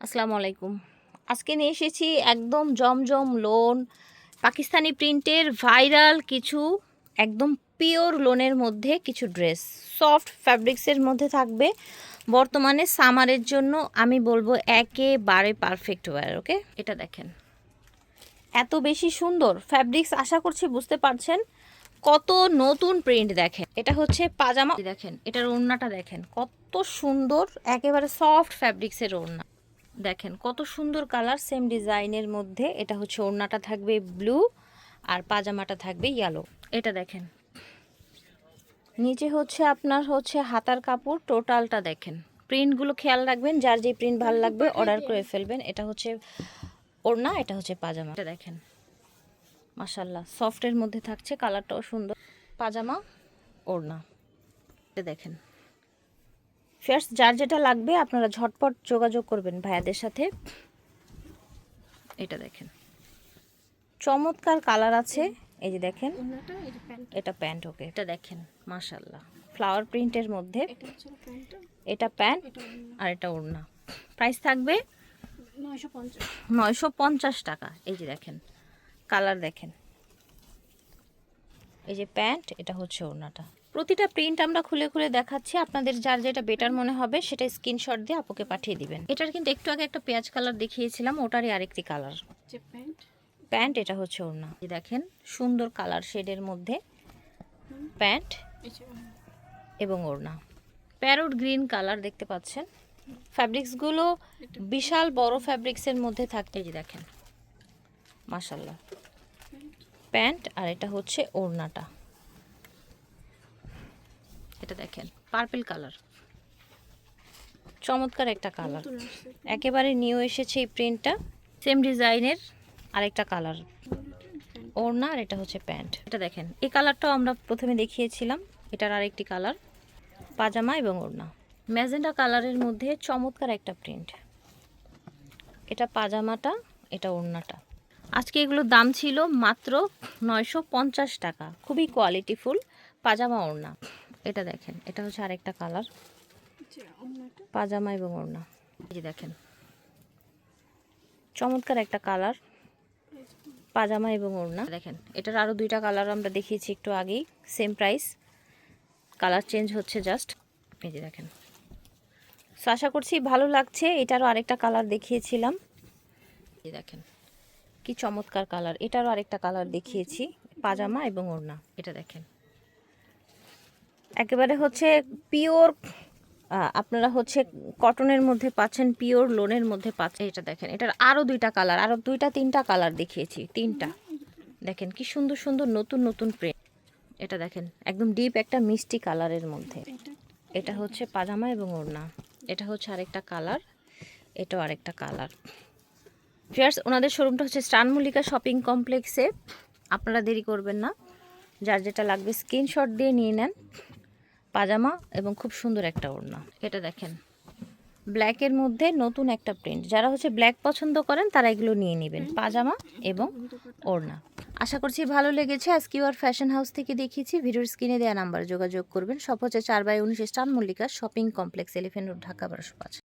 আসসালামু আলাইকুম। আজকে নিয়ে এসেছি একদম জমজম লোন পাকিস্তানি প্রিন্টের ভাইরাল কিছু, একদম পিওর লোনের মধ্যে কিছু ড্রেস সফট ফ্যাব্রিক্সের মধ্যে থাকবে। বর্তমানে সামারের জন্য আমি বলব একেবারে পারফেক্ট ওয়্যার ওকে এটা দেখেন। এত বেশি সুন্দর ফ্যাব্রিক্স আশা করছি বুঝতে পারছেন। কত নতুন প্রিন্ট দেখেন। এটা হচ্ছে পাজামা। দেখেন, এটার ওড়নাটা দেখেন। কত সুন্দর, একেবারে সফট ফ্যাব্রিক্সের ওড়না। দেখেন, কত সুন্দর কালার সেম ডিজাইনের মধ্যে। এটা হচ্ছে ওড়নাটা থাকবে ব্লু আর পাজামাটা থাকবে ইয়েলো এটা দেখেন। নিচে হচ্ছে আপনার হচ্ছে হাতার কাপড় টোটালটা দেখেন। প্রিন্টগুলো খেয়াল রাখবেন, যার যে প্রিন্ট ভালো লাগবে অর্ডার করে ফেলবেন। এটা হচ্ছে ওড়না, এটা হচ্ছে পাজামা। এটা দেখেন। মাসাল্লাহ সফটের মধ্যে থাকছে কালারটাও সুন্দর। পাজামা, ওড়না। এটা দেখেন। ফার্স্ট যার যেটা লাগবে আপনারা ঝটপট যোগাযোগ করবেন ভাইয়াদের সাথে। এটা দেখেন। চমৎকার কালার আছে। এই যে দেখেন। এটা প্যান্ট ওকে। এটা দেখেন মাশাল্লাহ ফ্লাওয়ার প্রিন্টের মধ্যে। এটা প্যান্ট। আর এটা ওড়না। প্রাইস থাকবে নয়শো পঞ্চাশ টাকা। এই যে দেখেন কালার দেখেন। এই যে প্যান্ট এটা হচ্ছে ওড়নাটা। প্রতিটা প্রিন্ট আমরা খুলে খুলে দেখাচ্ছি। আপনাদের যার যেটা বেটার মনে হবে সেটা স্ক্রিনশট দিয়ে আপুকে পাঠিয়ে দিবেন। এটার কিন্তু একটু আগে একটা পেঁয়াজ কালার দেখিয়েছিলাম ওটারই আরেকটি কালার প্যান্ট প্যান্ট এটা হচ্ছে ওড়না। দেখেন সুন্দর কালার শেডের মধ্যে প্যান্ট এবং ওড়না। প্যারোট গ্রিন কালার দেখতে পাচ্ছেন। ফ্যাব্রিক্সগুলো বিশাল বড় ফ্যাব্রিক্সের মধ্যে থাকতে যে দেখেন মাশাল্লাহ প্যান্ট আর এটা হচ্ছে ওড়নাটা। এটা দেখেন পার্পল কালার চমৎকার একটা কালার একেবারে নিউ এসেছে এই প্রিন্টটা সেম ডিজাইনের আরেকটা কালার ওড়না আর এটা হচ্ছে প্যান্ট। এটা দেখেন এই কালারটাও আমরা প্রথমে দেখিয়েছিলাম এটার আরেকটি কালার পাজামা এবং ওড়না। ম্যাজেন্ডা কালারের মধ্যে চমৎকার একটা প্রিন্ট এটা পাজামাটা এটা ওড়নাটা। আজকে এগুলোর দাম ছিল মাত্র নয়শো পঞ্চাশ টাকা। খুবই কোয়ালিটিফুল পাজামা ওড়না। এটা দেখেন, এটা হচ্ছে আরেকটা কালার। পাজামা এবং ওড়না। এই দেখেন, চমৎকার একটা কালার, পাজামা এবং ওড়না। দেখেন, এটার আরও দুইটা কালার আমরা দেখিয়েছি একটু আগেই সেম প্রাইস কালার চেঞ্জ হচ্ছে জাস্ট এই যে দেখেন সো আশা করছি ভালো লাগছে, এটারও আরেকটা কালার দেখিয়েছিলাম। এই দেখেন, কি চমৎকার কালার, এটারও আরেকটা কালার দেখিয়েছি, পাজামা এবং ওড়না। এটা দেখেন একেবারে হচ্ছে পিওর আপনারা হচ্ছে কটনের মধ্যে পাচ্ছেন পিওর, লোনের মধ্যে পাচ্ছেন। এটা দেখেন, এটার আরও দুইটা কালার আরও দুইটা, তিনটা কালার দেখিয়েছি, তিনটা। দেখেন কি সুন্দর সুন্দর নতুন নতুন প্রিন্ট এটা দেখেন, একদম ডিপ একটা মিষ্টি কালারের মধ্যে। এটা হচ্ছে পাজামা এবং ওড়না। এটা হচ্ছে আরেকটা কালার, এটাও আরেকটা কালার। ফিয়ার্স ওনাদের শোরুমটা হচ্ছে স্টান মল্লিকা শপিং কমপ্লেক্সে। আপনারা দেরি করবেন না। যার যেটা লাগবে স্ক্রিনশট দিয়ে নিয়ে নেন। পাজামা এবং খুব সুন্দর একটা ওড়না। এটা দেখেন। ব্ল্যাকের মধ্যে নতুন একটা প্রিন্ট যারা হচ্ছে ব্ল্যাক পছন্দ করেন, তারা এগুলো নিয়ে নেবেন। পাজামা এবং ওড়না। আশা করছি ভালো লেগেছে। আজকে আর ফ্যাশন হাউস থেকে দেখিয়েছি। ভিডিওর স্ক্রিনে দেওয়া নাম্বার যোগাযোগ করবেন। সব হচ্ছে চার বাই উনিশ স্টান Mallika shopping complex elephant road, Dhaka, বারোশো পাঁচ।